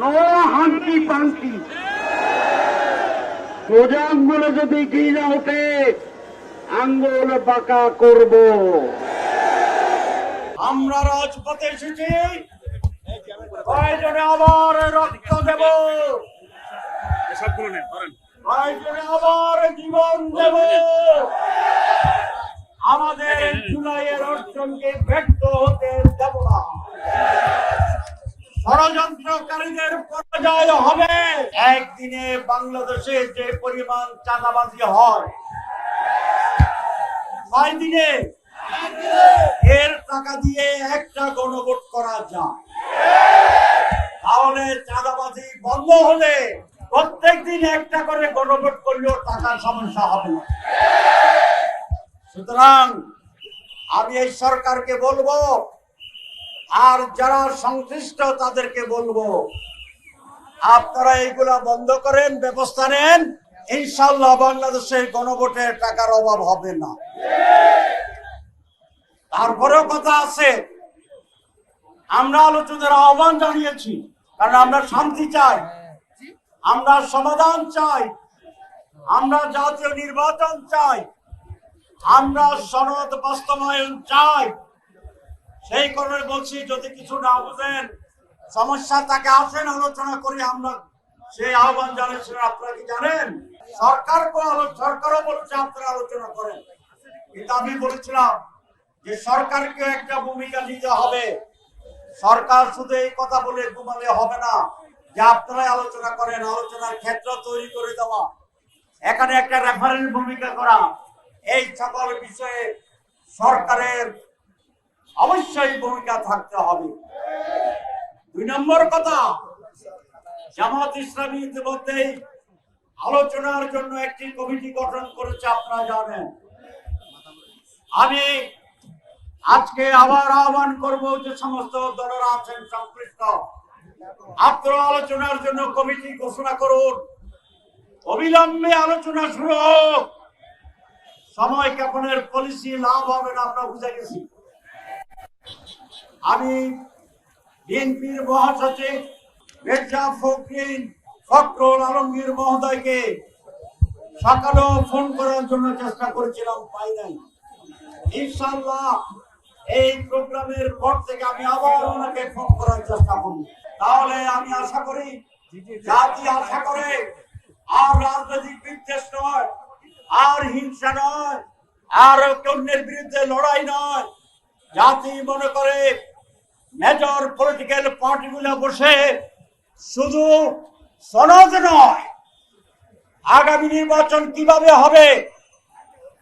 No hunky পাঙ্কি সোজা আঙ্গুলে যদি ঘি না ওঠে আঙ্গুল বাঁকা করব। আমরা রাজপথে এসেছি। প্রয়োজনে আবার রক্ত দেব। সবগুলো নেন প্রয়োজনে আবার জীবন দেব। আমাদের জুলাইয়ের অর্জনকে ব্যক্ত হতে দেব না ষড়যন্ত্রকারীদের পরাজয় হবে। একদিনে বাংলাদেশে যে পরিমাণ চাঁদাবাজি হয় ছয় দিনে? এর টাকা দিয়ে একটা গণভোট করা যায়। তাহলে চাঁদাবাজি বন্ধ হলে প্রত্যেক দিন একটা করে গণভোট করলেও টাকার সমস্যা হবে সুতরাং আমি এই সরকারকে বলব আর যারা সংশ্লিষ্ট তাদেরকে বলব, আপনারা এইগুলা বন্ধ করেন, ব্যবস্থা নেন। ইনশাল্লাহ বাংলাদেশে গণভোটের টাকার অভাব হবে না। তারপরেও কথা আছে, আমরা আলোচনার আহ্বান জানিয়েছি, কারণ আমরা শান্তি চাই, আমরা সমাধান চাই, আমরা জাতীয় নির্বাচন চাই, আমরা সনদ বাস্তবায়ন চাই। সেই কারণে বলছি, যদি কিছু না বুঝেন, সমস্যা তাকে আসেন, আলোচনা করি আমরা। সেই আহ্বান জানিয়েছিলেন, আপনারা কি জানেন? সরকার সরকারও বলছে, আপনারা আলোচনা করেন। কিন্তু আমি বলেছিলাম যে সরকারকে একটা ভূমিকা নিতে হবে। সরকার শুধু এই কথা বলে ঘুমালে হবে না, যে আপনারাই আলোচনা করেন, আলোচনার ক্ষেত্র তৈরি করে দেওয়া। এখানে একটা রেফারেন্স ভূমিকা করা। এই সকল বিষয়ে সরকারের অবশ্যই ভূমিকা থাকতে হবে। দুই নম্বর কথা, জামাত ইসলামী ইতিমধ্যেই আলোচনার জন্য একটি কমিটি গঠন করেছে, আপনারা জানেন। আমি আজকে আবার আহ্বান করব যে সমস্ত দলেরা আছেন সংশ্লিষ্ট, আপনারা আলোচনার জন্য কমিটি ঘোষণা করুন। অবিলম্বে আলোচনা শুরু হোক। সময় ক্ষেপণের পলিসি লাভ হবে না, আমরা বুঝে গেছি। আমি বিএনপির মহাসচিব মির্জা ফখরিন ফখরুল আলমগীর মহোদয়কে সকালেও ফোন করার জন্য চেষ্টা করেছিলাম, পাই নাই। ইনশাল্লাহ এই প্রোগ্রামের পর থেকে আমি আবার ওনাকে ফোন করার চেষ্টা করব। তাহলে আমি আশা করি, জাতি আশা করে, আর রাজনৈতিক বিদ্বেষ নয়, আর হিংসা নয়, আর অন্যের বিরুদ্ধে লড়াই নয়। জাতি মনে করে মেজর পলিটিক্যাল পার্টিগুলো বসে শুধু সনদ নয়, আগামী নির্বাচন কীভাবে হবে,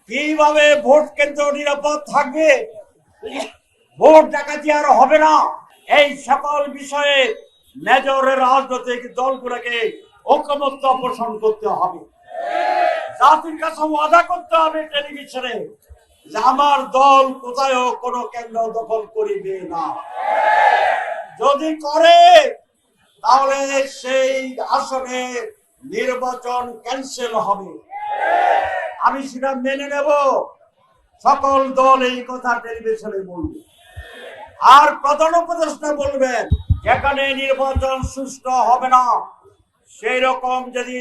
কীভাবে ভোট কেন্দ্র নিরাপদ থাকবে, ভোট ডাকাতি আর হবে না, এই সকল বিষয়ে মেজরের রাজনৈতিক দলগুলোকে ঐক্যমত্য পোষণ করতে হবে। জাতির কাছে ওয়াদা করতে হবে টেলিভিশনে। যে আমার দল কোথায়ও কোনো কেন্দ্র দখল করিবে না। যদি করে, তাহলে সেই আসনে নির্বাচন ক্যান্সেল হবে। আমি সেটা মেনে নেব। সকল দল এই কথা টেলিভিশনে বলবে। আর প্রধান উপদেষ্টা বলবেন, যেখানে নির্বাচন সুষ্ঠু হবে না সেই রকম যদি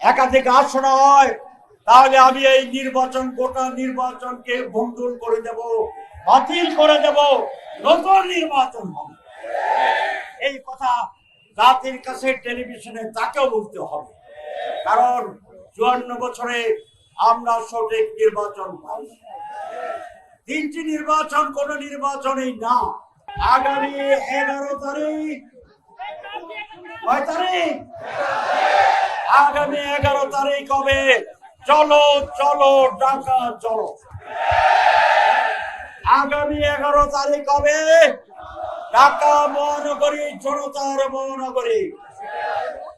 একাধিক আসন হয় তাহলে আমি এই নির্বাচন, গোটা নির্বাচনকে ভঙ্গুর করে দেব, বাতিল করে দেব, নতুন নির্বাচন হবে। এই কথা জাতির কাছে টেলিভিশনে তাকেও বলতে হবে। কারণ চুয়ান্ন বছরে আমরা সঠিক নির্বাচন পাই। তিনটি নির্বাচন, কোন নির্বাচনই না। আগামী এগারো তারিখ, কয় তারিখ? আগামী এগারো তারিখ হবে। চলো চলো ঢাকা চলো। আগামী এগারো তারিখ হবে ঢাকা মহানগরী জনতার মহানগরী।